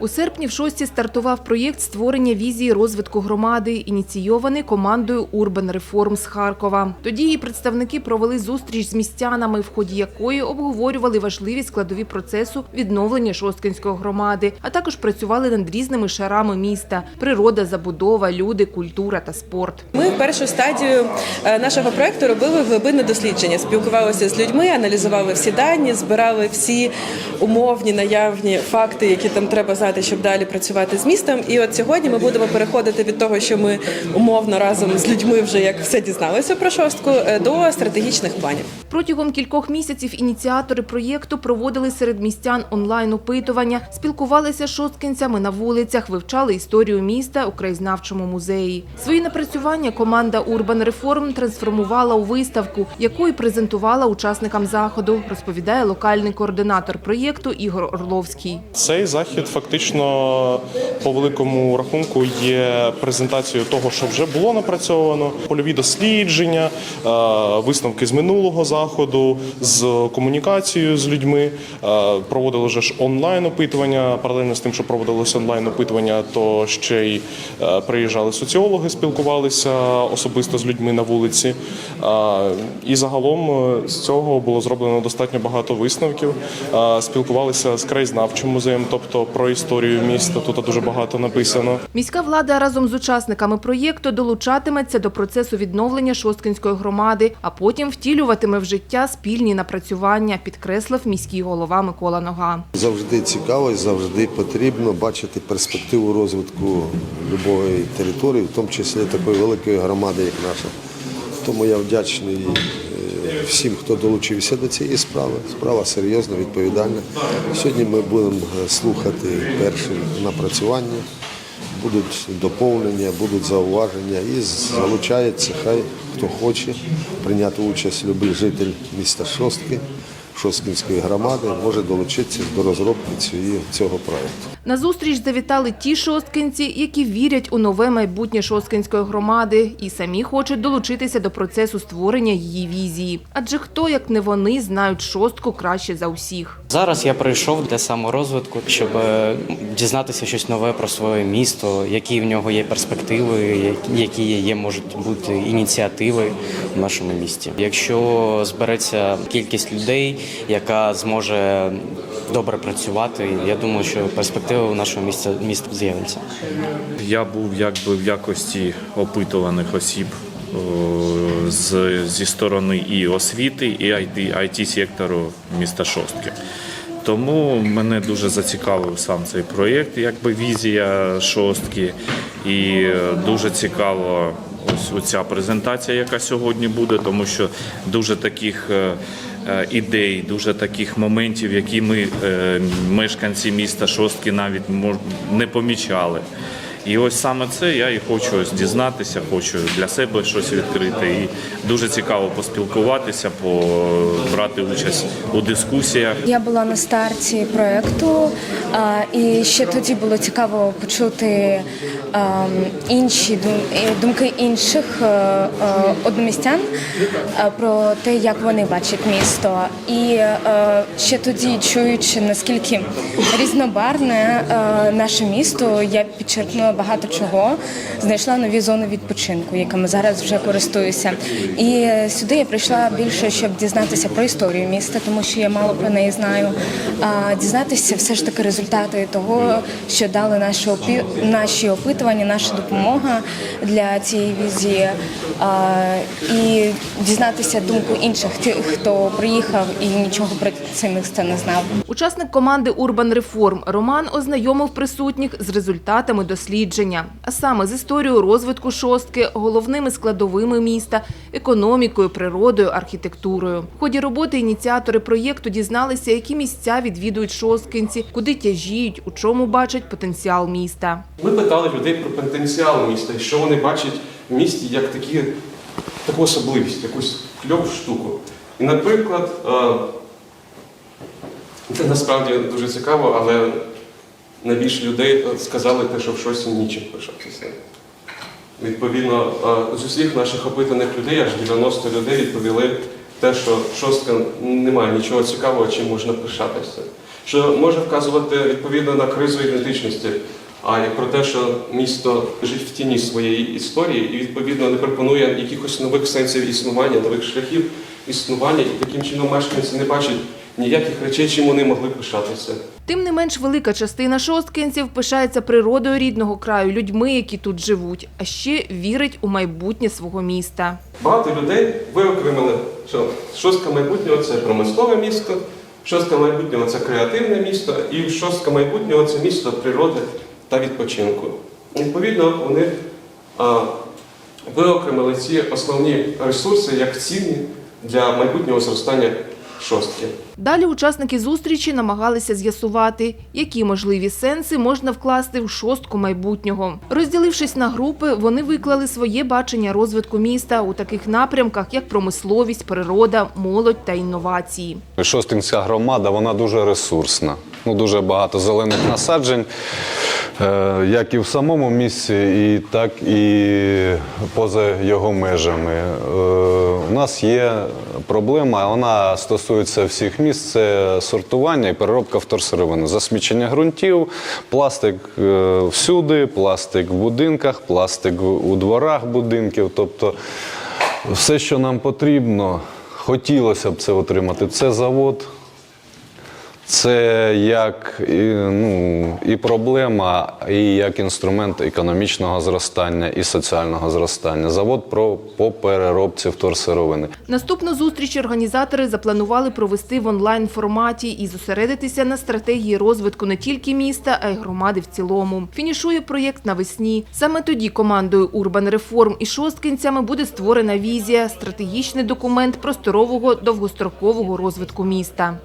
У серпні в шості стартував проєкт створення візії розвитку громади, ініційований командою Урбан Реформ з Харкова. Тоді її представники провели зустріч з містянами, в ході якої обговорювали важливі складові процесу відновлення Шосткинської громади, а також працювали над різними шарами міста: природа, забудова, люди, культура та спорт. Ми першу стадію е, нашого проекту робили глибинне дослідження. Спілкувалися з людьми, аналізували всі дані, збирали всі умовні наявні факти, які там треба знати, щоб далі працювати з містом. І от сьогодні ми будемо переходити від того, що ми умовно разом з людьми вже як все дізналися про шостку, е, до стратегічних планів. Протягом кількох місяців ініціатори проєкту проводили серед містян онлайн-опитування, спілкувалися з шосткинцями на вулицях, вивчали історію міста у краєзнавчому музеї. Свої напрацювання команда Урбан Реформ трансформувала у виставку, яку і презентувала учасникам заходу, розповідає локальний координатор проєкту Ігор Орловський. Цей захід фактично по великому рахунку є презентацією того, що вже було напрацьовано, польові дослідження, е, висновки з минулого заходу, з комунікацією з людьми. Е, Проводили вже ж онлайн опитування. Паралельно з тим, що проводилося онлайн опитування, то ще й е, приїжджали соціологи, спілкувалися особисто з людьми на вулиці. І загалом з цього було зроблено достатньо багато висновків. Спілкувалися з краєзнавчим музеєм, тобто про історію міста. Тут дуже багато написано. Міська влада разом з учасниками проєкту долучатиметься до процесу відновлення Шосткинської громади, а потім втілюватиме в життя спільні напрацювання, підкреслив міський голова Микола Нога. Завжди цікаво і завжди потрібно бачити перспективу розвитку будь-якої території, в тому числі такої великої громади, як наша. Тому я вдячний всім, хто долучився до цієї справи. Справа серйозна, відповідальна. Сьогодні ми будемо е, слухати перші напрацювання, будуть доповнення, будуть зауваження і залучається, хай хто хоче прийняти участь, любий житель міста Шостки. Шосткінської громади може долучитися до розробки цієї- цього проекту. На зустріч завітали ті шосткинці, які вірять у нове майбутнє Шосткинської громади і самі хочуть долучитися до процесу створення її візії. Адже хто, як не вони, знають шостку краще за усіх. Зараз я прийшов для саморозвитку, щоб е, дізнатися щось нове про своє місто, які в нього є перспективи, які є можуть бути ініціативи нашому місті. Якщо збереться кількість людей, яка зможе добре працювати, я думаю, що перспективи у нашого міста міста з'являться. Я був якби в якості опитуваних осіб з, зі сторони і освіти, і IT, IT сектору міста Шостки. Тому мене дуже зацікавив сам цей проєкт, якби візія шостки. І е, дуже цікаво ось оця презентація, яка сьогодні буде, тому що дуже таких е, е, ідей, дуже таких моментів, які ми, е, мешканці міста Шостки, навіть не помічали. І ось саме це я і хочу ось дізнатися, хочу для себе щось відкрити. І дуже цікаво поспілкуватися, брати участь у дискусіях. Я була на старті проєкту, а, і ще тоді було цікаво почути інші дум- думки інших е, е, одномістян е, про те, як вони бачать місто. І ще тоді, чуючи наскільки різнобарне наше місто, я підчеркнула багато чого, знайшла нові зони відпочинку, якими зараз вже користуюся. І е, сюди я прийшла більше, щоб дізнатися про історію міста, тому що я мало про неї знаю. А дізнатися все ж таки результати того, що дали наші опі... наші опитування, наша допомога для цієї візії. А, і дізнатися думку інших тих, хто приїхав і нічого про це місто не знав. Учасник команди Урбан Реформ Роман ознайомив присутніх з результатами дослідження, а саме з історією розвитку шостки, головними складовими міста, економікою, природою, архітектурою. В ході роботи ініціатори проєкту дізналися, які місця відвідують шосткинці, куди тяжіють, у чому бачать потенціал міста. Ми питали людей про потенціал міста, що вони бачать в місті як такі, таку особливість, якусь кльову штуку. І, наприклад, е, це насправді дуже цікаво, але найбільше людей е, сказали те, що в щось нічим пишатися. Відповідно, е, з усіх наших опитаних людей, аж 90 людей відповіли те, що шостка немає нічого цікавого, чим можна пишатися. що може вказувати відповідно на кризу ідентичності, а і про те, що місто жить в тіні своєї історії і відповідно не пропонує якихось нових сенсів існування, нових шляхів існування, і таким чином мешканці не бачать ніяких речей, чим вони могли пишатися. Тим не менш, велика частина шосткинців пишається природою рідного краю, людьми, які тут живуть, а ще вірить у майбутнє свого міста. Багато людей виокремили, що шостка майбутнього це промислове місто, шостка майбутнього це креативне місто, і шостка майбутнього це місто природи та відпочинку. Відповідно, вони а, виокремили ці основні ресурси як цінні для майбутнього зростання шостки. Далі учасники зустрічі намагалися з'ясувати, які можливі сенси можна вкласти в шостку майбутнього. Розділившись на групи, вони виклали своє бачення розвитку міста у таких напрямках, як промисловість, природа, молодь та інновації. Шостинська громада вона дуже ресурсна. Ну, дуже багато зелених насаджень, е, як і в самому місці, і так і поза його межами. Е, У нас є проблема, вона стосується всіх міст. Це сортування і переробка вторсировини. Засмічення ґрунтів, пластик е, всюди, пластик в будинках, пластик у дворах будинків. Тобто все, що нам потрібно, хотілося б це отримати. Це завод. Це як і, ну, і проблема, і як інструмент економічного зростання і соціального зростання. Завод про по переробці вторсировини. Наступну зустріч організатори запланували провести в онлайн форматі і зосередитися на стратегії розвитку не тільки міста, а й громади в цілому. Фінішує проєкт навесні. Саме тоді командою Урбан Реформ і шосткинцями буде створена візія, стратегічний документ просторового довгострокового розвитку міста.